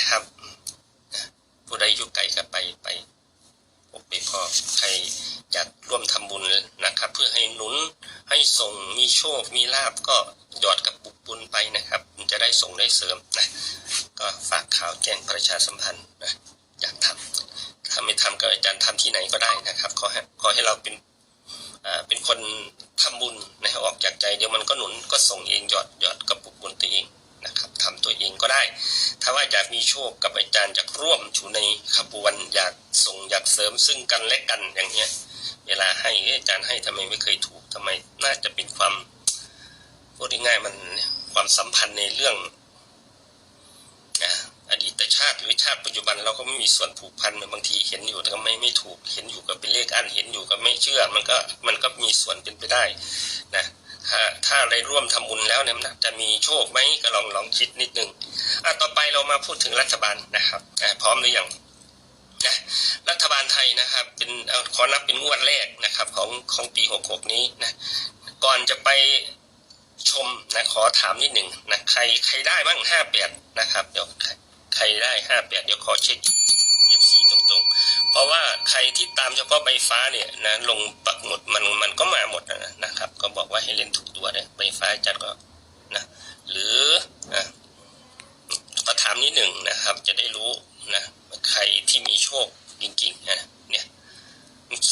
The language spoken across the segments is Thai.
นะครับผู้ใดอยู่ไกลก็ไปไปพบไปพ่อใครอยากร่วมทำบุญนะครับ เพื่อให้หนุนให้ส่งมีโชคมีลาบก็หยอดกับปุกบุญไปนะครับมันจะได้ส่งได้เสริมนะก็ฝากข่าวแจ้งประชาสัมพันธ์นะอยากทำถ้าไม่ทำก็อาจารย์ทำที่ไหนก็ได้นะครับขอให้ขอให้เราเป็นเป็นคนทำบุญนะออกจากใจเดี๋ยวมันก็หนุนก็ส่งเองหยอดหยอดกระปุกบุญตัวเอง นะครับทำตัวเองก็ได้ ถ้าว่าอยากมีโชคกับอาจารย์อยากร่วมอยู่ในขบวนอยากส่งอยากเสริมซึ่งกันและกันอย่างเงี้ย เวลาให้อาจารย์ให้ทำไมไม่เคยถูกทำไมน่าจะเป็นความพูดง่ายๆมันความสัมพันธ์ในเรื่องอดีตชาติหรือชาติปัจจุบันเราก็ไม่มีส่วนผูกพันบางทีเห็นอยู่แต่ก็ไม่ไม่ถูกเห็นอยู่ก็เป็นเลขอันเห็นอยู่ก็ไม่เชื่อ มันก็มันก็มีส่วนเป็นไปได้ ถ้าถ้าอะไรร่วมทำบุญแล้วเนี่ยมันจะมีโชคไหมก็ลองลองคิดนิดนึงอะต่อไปเรามาพูดถึงรัฐบาลนะครับอะพร้อมหรือยังนะรัฐบาลไทยนะครับ เป็นขอนับเป็นงวดแรกนะครับ ของของปี66นี้นะก่อนจะไปชมนะขอถามนิดหนึ่งนะใครใครได้บ้างห้าแปดนะครับเดี๋ยวใครได้ห้าแปดเดี๋ยวขอเช็ค ราะว่าใครที่ตามเฉพาะใบฟ้าเนี่ยนะลงปักหมดมันมันก็มาหมดนะนะครับ ก็บอกว่าให้เล่นถูกตัวเนี่ยใบฟ้าจัดก็นะหรืออะก็ถามนิดหนึ่งนะครับ จะได้รู้นะใครที่มีโชคจริงๆนะเนี่ย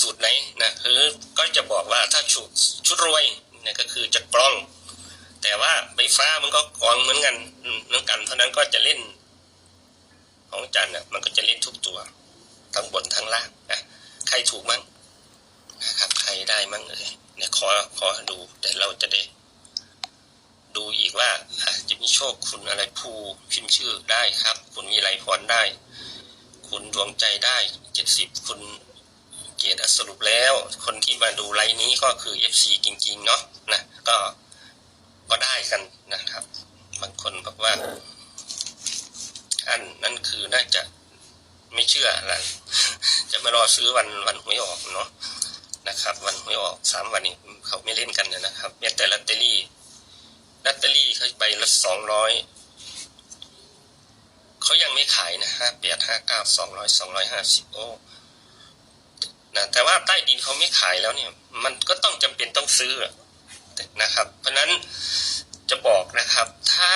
สูตรไหนนะคือก็จะบอกว่าถ้าชุดชุดรวยเนี่ยก็คือจะกล้อง แต่ว่าใบฟ้ามันก็กองเหมือนกันเหมือนกันเพราะนั้นก็จะเล่นของจันทร์น่ะมันก็จะเล่นทุกตัว ทั้งบนทั้งล่างนะใครถูกมั่งนะครับใครได้มั่งเอ่ยเนี่ยขอขอดูแต่เราจะได้ดูอีกว่าจะมีโชคคุณอะไรภูพิมพ์ชื่อได้ครับ คุณมีไรพรได้ คุณดวงใจได้เจ็ดสิบคุณเกียรติสรุปแล้ว คนที่มาดูไลน์นี้ก็คือ FC จริงๆเนาะนะก็ก็ได้กันนะครับ บางคนบอกว่า อันนั่นคือน่าจะ ไม่เชื่ออะไรจะมารอซื้อวันวันหวยออกเนาะนะครับ วันหวยออกสามวันนี้เขาไม่เล่นกันนะครับแม้แต่ลอตเตอรี่ลอตเตอรี่เขาใบละสองร้อยเขายังไม่ขายนะห้าแปดห้าเก้าสองร้อยสองร้อยห้าสิบโอ้นะแต่ว่าใต้ดินเขาไม่ขายแล้วเนี่ย มันก็ต้องจำเป็นต้องซื้อนะครับ เพราะฉะนั้นจะบอกนะครับ ถ้า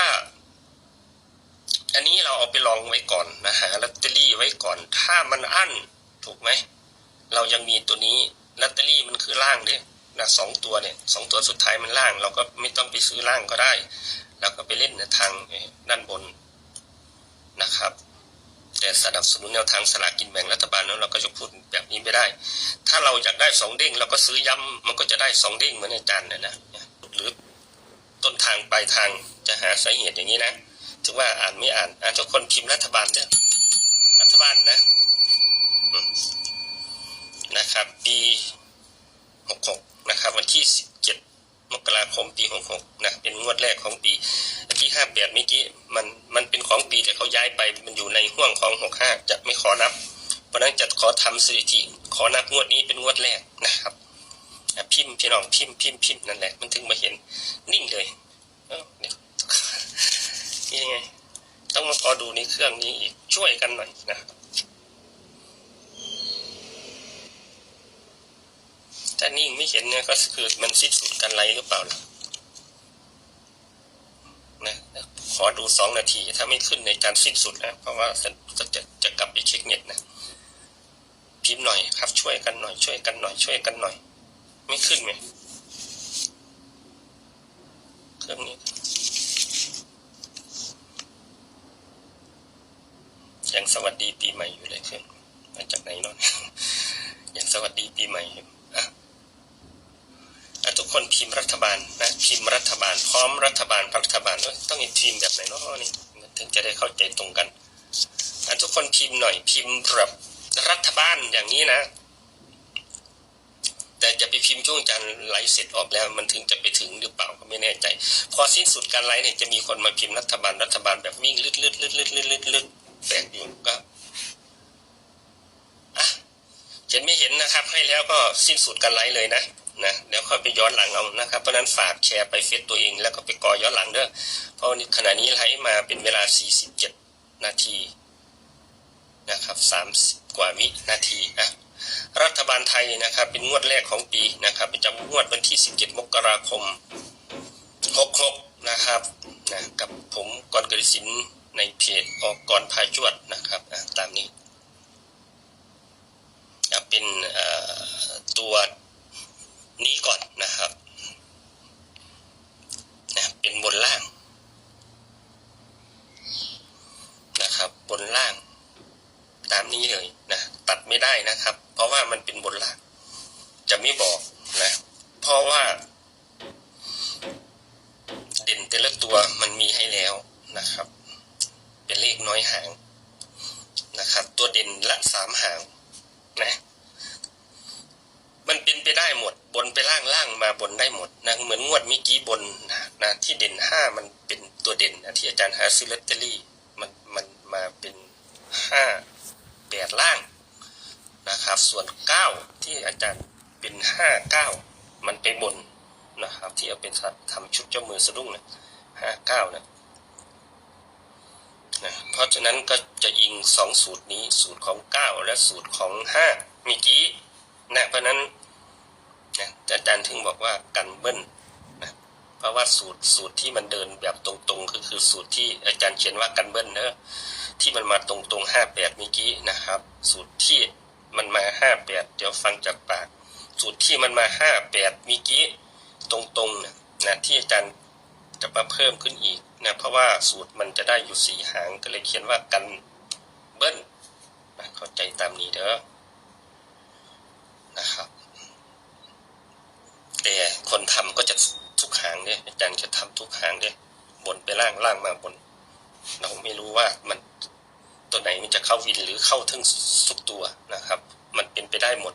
อันนี้เราเอาไปลองไว้ก่อนนะหาลอตเตอรี่ไว้ก่อน ถ้ามันอั้นถูกไหม เรายังมีตัวนี้ลอตเตอรี่มันคือล่างเนี่ยนะสองตัวเนี่ยสองตัวสุดท้ายมันล่าง เราก็ไม่ต้องไปซื้อล่างก็ได้ เราก็ไปเล่นทางด้านบนนะครับ แต่สนับสนุนแนวทางสลากกินแบ่งรัฐบาลนั้นเราก็จะพูดแบบนี้ไม่ได้ ถ้าเราอยากได้สองเด้งเราก็ซื้อย้ำมันก็จะได้สองเด้งเหมือนอาจารย์นะนะหรือต้นทางปลายทางจะหาสาเหตุอย่างนี้นะ ถึงว่าอ่านไม่อ่าน อ่านทุกคนพิมพ์รัฐบาลเนี่ยรัฐบาลนะนะครับ ปีหกหกนะครับ วันที่สิบเจ็ดมกราคมปีหกหกนะเป็นงวดแรกของปีที่ห้าแปดเมื่อกี้มันมันเป็นของปีแต่เขาย้ายไปมันอยู่ในห่วงของหกห้าจะไม่ขอนับเพราะนั้นจะขอทำสถิติขอนับงวดนี้เป็นงวดแรกนะครับพิมพ์พี่น้องพิมพ์พิมพ์พิมพ์นั่นแหละมันถึงมาเห็นนิ่งเลยเอ้าเดี๋ยว นี่ไง ต้องมาพอดูในเครื่องนี้อีกช่วยกันหน่อยนะครับถ้านิ่งไม่เห็นเนี่ยก็คือมันสิ้นสุดการไลฟ์หรือเปล่าล่ะนะขอดูสองนาที ถ้าไม่ขึ้นในการสิ้นสุดนะ เพราะว่าจะจะจะกลับไปเช็คเน็ตนะ พิมพ์หน่อยครับ ช่วยกันหน่อย ช่วยกันหน่อย ช่วยกันหน่อย ไม่ขึ้นไหมเครื่องนี้ยัง สวัสดีปีใหม่อยู่เลยเครื่องมาจากไหนเนาะยังสวัสดีปีใหม่อยู่อะทุกคนพิมพ์รัฐบาลนะพิมพ์รัฐบาลพร้อมรัฐบาลรัฐบาลต้องมีพิมพ์แบบไหนเนาะนี่ถึงจะได้เข้าใจตรงกันอะทุกคนพิมพ์หน่อยพิมพ์แบบรัฐบาลอย่างนี้นะ แต่จะไปพิมพ์ช่วงจันทร์ไลฟ์เสร็จออกแล้ว มันถึงจะไปถึงหรือเปล่าก็ไม่แน่ใจ พอสิ้นสุดการไลฟ์เนี่ยจะมีคนมาพิมพ์รัฐบาลรัฐบาลแบบวิ่งลืดลืดลืดลืดลืดลืดลืด แตกอยู่ก็อะเห็นไม่เห็นนะครับ ให้แล้วก็สิ้นสุดการไลฟ์เลยนะนะเดี๋ยวค่อยไปย้อนหลังเอานะครับ เพราะนั้นฝากแชร์ไปเฟซตัวเอง แล้วก็ไปกอย้อนหลังเด้อเพราะขณะนี้ไลฟ์มาเป็นเวลา 47 นาทีนะครับสามกว่าวินาทีนะรัฐบาลไทยนะครับ เป็นงวดแรกของปีนะครับประจำงวดวันที่ 17 มกราคม 66 นะครับนะกับผมกรกฤษณ ในเพจออกก่อนพาจวดนะครับนะตามนี้จะเป็นตัวนี้ก่อนนะครับนะเป็นบนล่างนะครับ บนล่าง ตามนี้เลยนะตัดไม่ได้นะครับ เพราะว่ามันเป็นบนล่าง จะไม่บอกนะ เพราะว่า เด่นแต่ละตัวมันมีให้แล้วนะครับ เป็นเลขน้อยหางนะครับ ตัวเด่นละสามหางนะมันเป็นไปได้หมด บนไปล่างล่างมาบนได้หมดนะเหมือนงวดเมื่อกี้บนนะนะที่เด่นห้ามันเป็นตัวเด่นนะที่อาจารย์หาซื้อลอตเตอรี่มันมันมาเป็นห้าแปดล่างนะครับ ส่วนเก้าที่อาจารย์เป็นห้าเก้ามันไปบนนะครับ ที่เอาเป็นทำชุดเจ้ามือสะดุ้งนะห้าเก้านะ นะเพราะฉะนั้นก็จะอิงสองสูตรนี้สูตรของเก้าและสูตรของห้าเมื่อกี้นะเพราะนั้นนะอาจารย์ถึงบอกว่ากันเบิ้ลเพราะว่าสูตรสูตรที่มันเดินแบบตรงๆ ก็คือสูตรที่อาจารย์เขียนว่ากันเบิ้ลเนอะที่มันมาตรงๆห้าแปดเมื่อกี้นะครับ สูตรที่มันมาห้าแปดเดี๋ยวฟังจากปาก สูตรที่มันมาห้าแปดเมื่อกี้ตรงๆนะนะที่อาจารย์จะมาเพิ่มขึ้นอีก นะเพราะว่าสูตรมันจะได้อยู่สี่หางก็เลยเขียนว่ากันเบิ้ลนะเข้าใจตามนี้เด้อนะครับ แต่คนทำก็จะทุกหางเนี่ยอาจารย์จะทำทุกหางเนี่ยบนไปล่างล่างมาบน เราไม่รู้ว่ามันตัวไหนมันจะเข้าวินหรือเข้าถึงสุกตัวนะครับ มันเป็นไปได้หมด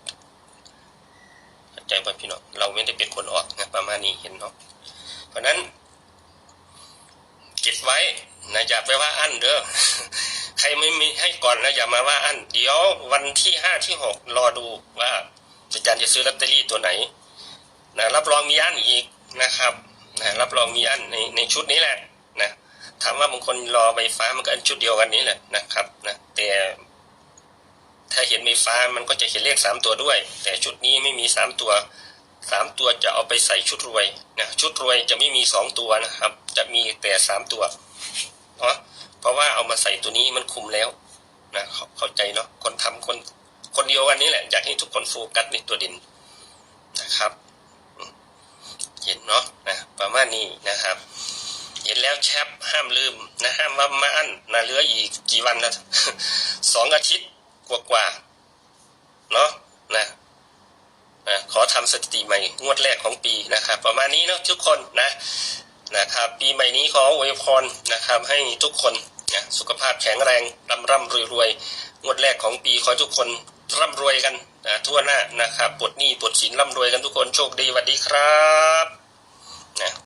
ใจป่ะพี่น้องเราไม่ได้เป็นคนออกนะประมาณนี้เห็นเนาะเพราะนั้น เก็บไว้นะอย่าไปว่าอั้นเด้อใครไม่มีให้ก่อนนะอย่ามาว่าอั้นเดี๋ยววันที่ห้าที่หกรอดูว่าอาจารย์จะซื้อลอตเตอรี่ตัวไหนนะรับรองมีอั้นอีกนะครับนะรับรองมีอั้นในในชุดนี้แหละนะถามว่าบางคนรอใบฟ้ามันก็อันชุดเดียวกันนี้แหละนะครับนะแต่ถ้าเห็นใบฟ้ามันก็จะเห็นเลขสามตัวด้วย แต่ชุดนี้ไม่มีสามตัว สามตัวจะเอาไปใส่ชุดรวยนะชุดรวยจะไม่มีสองตัวนะครับ จะมีแต่สามตัวเนาะเพราะว่าเอามาใส่ตัวนี้มันคุมแล้วนะเข้าใจเนาะคนทำคนคนเดียวกันนี้แหละอยากให้ทุกคนโฟกัสในตัวด่นนะครับ เห็นเนาะนะประมาณนี้นะครับ เห็นแล้วแชปห้ามลืมนะห้ามว่ามาอันนะเหลืออีกกี่วันนะสองอาทิตย์กว่าๆเนาะนะนะ ขอทำสถิติใหม่งวดแรกของปีนะครับ ประมาณนี้เนาะทุกคนนะนะครับปีใหม่นี้ขออวยพรนะครับให้ทุกคนนะสุขภาพแข็งแรงร่ำร่ำรวยรวยงวดแรกของปีขอทุกคนร่ำรวยกันนะทั่วหน้านะครับปลดหนี้ปลดสินร่ำรวยกันทุกคนโชคดีสวัสดีครับนะ